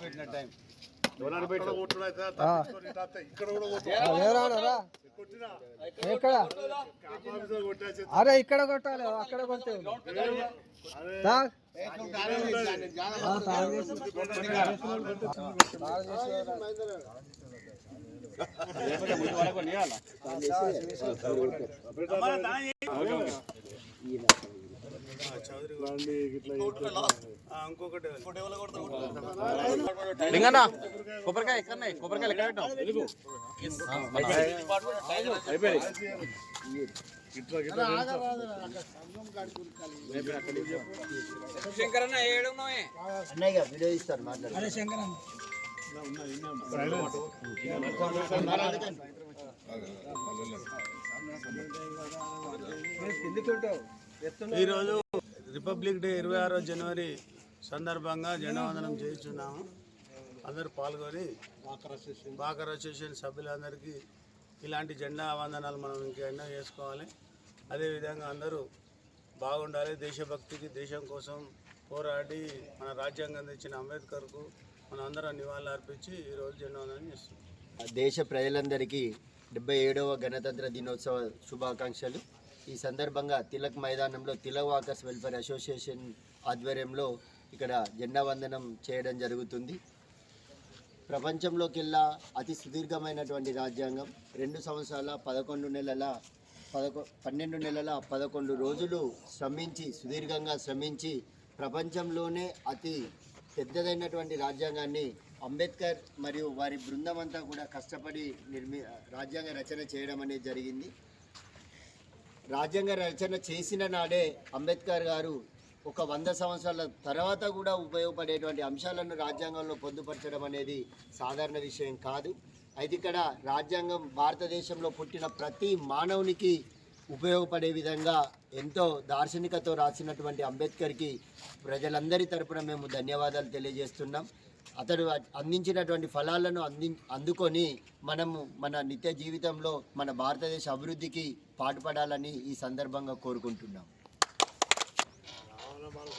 పెట్టిన టైం. ఎక్కడ? అరే ఇక్కడ కొట్టాలి అక్కడ తాగ్. లింగన్న కొబ్బరికాయ ఎక్కడ కొబ్బరికాయలు ఎక్కడ పెట్టాం అయిపోయి అన్నయ్య వీడియో ఇస్తారు మాట్లాడు శంకర్ శంకరన్ ఈరోజు రిపబ్లిక్ డే ఇరవై ఆరో జనవరి సందర్భంగా జెండా వందనం చేస్తున్నాము అందరూ పాల్గొని బాకర్ అసోసియేషన్ సభ్యులందరికీ. ఇలాంటి జెండా వందనాలు మనం ఇంకెన్నో చేసుకోవాలి. అదేవిధంగా అందరూ బాగుండాలి. దేశభక్తికి దేశం కోసం పోరాడి మన రాజ్యాంగం తెచ్చిన అంబేద్కర్కు మనం అందరం నివాళులు అర్పించి ఈరోజు జెండా వందనం చేస్తున్నాం. దేశ ప్రజలందరికీ డెబ్బై ఏడవ గణతంత్ర దినోత్సవ శుభాకాంక్షలు. ఈ సందర్భంగా తిలక్ మైదానంలో తిలక్ వాకర్స్ వెల్ఫేర్ అసోసియేషన్ ఆధ్వర్యంలో ఇక్కడ జెండా వందనం చేయడం జరుగుతుంది. ప్రపంచంలోకెల్లా అతి సుదీర్ఘమైనటువంటి రాజ్యాంగం. రెండు సంవత్సరాల పదకొండు నెలల పదకొ పన్నెండు నెలల పదకొండు రోజులు శ్రమించి సుదీర్ఘంగా శ్రమించి ప్రపంచంలోనే అతి పెద్దదైనటువంటి రాజ్యాంగాన్ని అంబేద్కర్ మరియు వారి బృందం అంతా కూడా కష్టపడి నిర్మి రాజ్యాంగ రచన చేయడం అనేది జరిగింది. రాజ్యాంగ రచన చేసిన నాడే అంబేద్కర్ గారు ఒక వంద సంవత్సరాల తర్వాత కూడా ఉపయోగపడేటువంటి అంశాలను రాజ్యాంగంలో పొందుపరచడం అనేది సాధారణ విషయం కాదు. అయితే ఇక్కడ రాజ్యాంగం భారతదేశంలో పుట్టిన ప్రతి మానవునికి ఉపయోగపడే విధంగా ఎంతో దార్శనికతో రాసినటువంటి అంబేద్కర్కి ప్రజలందరి తరపున మేము ధన్యవాదాలు తెలియజేస్తున్నాం. అతడు అందించినటువంటి ఫలాలను అంది అందుకొని మనము మన నిత్య జీవితంలో మన భారతదేశ అభివృద్ధికి పాటుపడాలని ఈ సందర్భంగా కోరుకుంటున్నాం.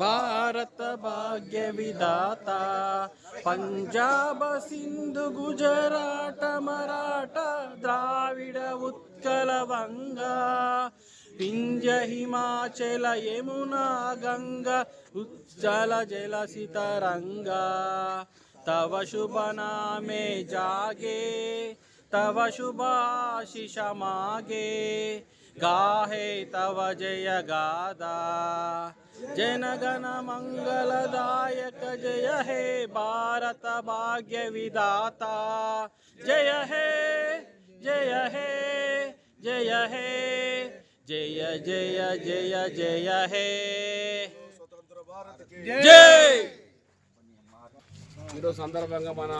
భారత భాగ్య విధాత. పంజాబ సింధు గుజరాట మరాఠ ద్రావిడ ఉత్కల వంగ. వింధ్య హిమాచల యమునా గంగ ఉజ్జల జలసిత రంగా తవ శుభ నామే జాగే తవ శుభాశిష మాగే గాహే తవ జయ గాదా జనగణ మంగళదాయక జయ హే భారత భాగ్య విధాత జయ హే జయ హే జయ హే జయ జయ జయ జయ హే జై ఈరోజు సందర్భంగా మన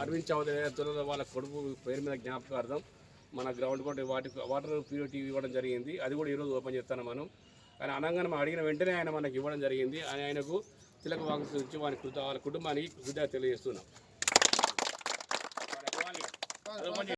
అరవింద్ చౌదరి ఏదైతే వాళ్ళ కొడుకు పేరు మీద జ్ఞాపకార్థం మన గ్రౌండ్ కూడా వాటి వాటర్ ప్యూరిటీ ఇవ్వడం జరిగింది. అది కూడా ఈరోజు ఓపెన్ చేస్తాను మనం. ఆయన అనగానే మనం అడిగిన వెంటనే ఆయన మనకి ఇవ్వడం జరిగింది. అని ఆయనకు తిలక వాకు నుంచి వారి వాళ్ళ కుటుంబానికి కృతజ్ఞత తెలియజేస్తున్నాం.